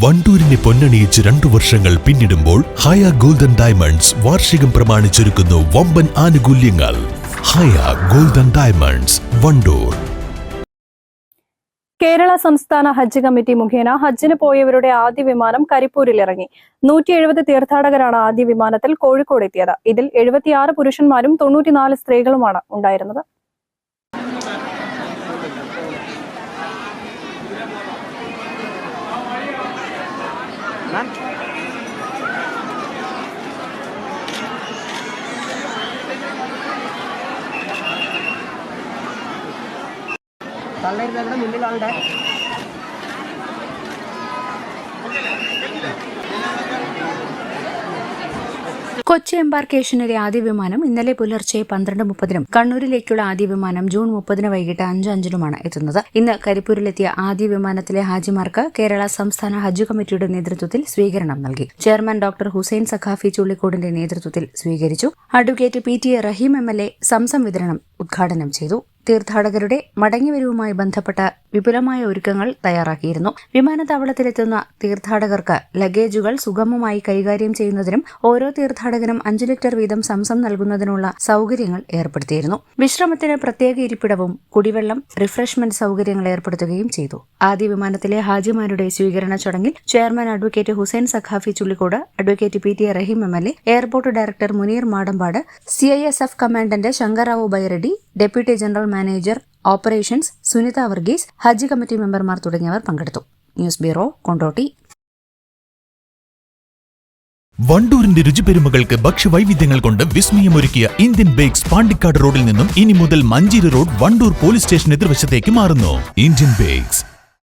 വണ്ടൂരിനെ പൊന്നണിയിച്ച് രണ്ടു വർഷങ്ങൾ പിന്നിടുമ്പോൾ ഹയ ഗോൾഡൻ ഡയമണ്ട്സ് വാർഷികം പ്രമാണിച്ചൊരുക്കുന്നു വമ്പൻ ആനുകൂല്യങ്ങൾ. Haya golden diamonds Wandoor. Kerala സംസ്ഥാന ഹജ്ജ് കമ്മിറ്റി മുഖേന ഹജ്ജിന് പോയവരുടെ ആദ്യ വിമാനം കരിപ്പൂരിൽ ഇറങ്ങി. നൂറ്റി എഴുപത് തീർത്ഥാടകരാണ് ആദ്യ വിമാനത്തിൽ കോഴിക്കോട് എത്തിയത്. ഇതിൽ എഴുപത്തിയാറ് പുരുഷന്മാരും തൊണ്ണൂറ്റിനാല് സ്ത്രീകളുമാണ് ഉണ്ടായിരുന്നത്. തള്ളരുത് മുന്നിൽ ആളുടെ കൊച്ചി എംബാർക്കേഷനിലെ ആദ്യ വിമാനം ഇന്നലെ പുലർച്ചെ പന്ത്രണ്ട് മുപ്പതിനും കണ്ണൂരിലേക്കുള്ള ആദ്യ വിമാനം ജൂൺ മുപ്പതിന് വൈകിട്ട് അഞ്ച് അഞ്ചിനുമാണ് എത്തുന്നത്. ഇന്ന് കരിപ്പൂരിലെത്തിയ ആദ്യ വിമാനത്തിലെ ഹാജിമാർക്ക് കേരള സംസ്ഥാന ഹജ്ജ് കമ്മിറ്റിയുടെ നേതൃത്വത്തിൽ സ്വീകരണം നൽകി. ചെയർമാൻ ഡോക്ടർ ഹുസൈൻ സഖാഫി ചുള്ളിക്കോടിന്റെ നേതൃത്വത്തിൽ സ്വീകരിച്ചു. Advocate P T A Rahim M L A Zamzam വിതരണം ഉദ്ഘാടനം ചെയ്തു. തീർത്ഥാടകരുടെ മടങ്ങിവരവുമായി ബന്ധപ്പെട്ട വിപുലമായ ഒരുക്കങ്ങൾ തയ്യാറാക്കിയിരുന്നു. വിമാനത്താവളത്തിലെത്തുന്ന തീർത്ഥാടകർക്ക് ലഗേജുകൾ സുഗമമായി കൈകാര്യം ചെയ്യുന്നതിനും ഓരോ തീർത്ഥാടകനും അഞ്ചു ലിറ്റർ വീതം സംസം നൽകുന്നതിനുള്ള സൗകര്യങ്ങൾ ഏർപ്പെടുത്തിയിരുന്നു. വിശ്രമത്തിന് പ്രത്യേക ഇരിപ്പിടവും കുടിവെള്ളം റിഫ്രഷ്മെന്റ് സൗകര്യങ്ങൾ ഏർപ്പെടുത്തുകയും ചെയ്തു. ആദ്യ വിമാനത്തിലെ ഹാജിമാരുടെ സ്വീകരണ ചടങ്ങിൽ chairman advocate Hussain Saqafi Chullikode advocate P T Raheem M L A airport director Muneer Madampad C I S F commandant Shankarrao Byreddy deputy general manager operations Sunitha Varghese Hajj committee മെമ്പർമാർ തുടങ്ങിയവർ പങ്കെടുത്തു. News bureau Kondotty. വണ്ടൂരിന്റെ രുചിപെരുമകൾക്ക് ഭക്ഷ്യവൈവിധ്യങ്ങൾ കൊണ്ട് വിസ്മയമൊരുക്കിയ Indian bakes Pandikkad റോഡിൽ നിന്നും ഇനി മുതൽ Manjeri road Wandoor police station എതിർവശത്തേക്ക് മാറുന്നു. Indian bakes.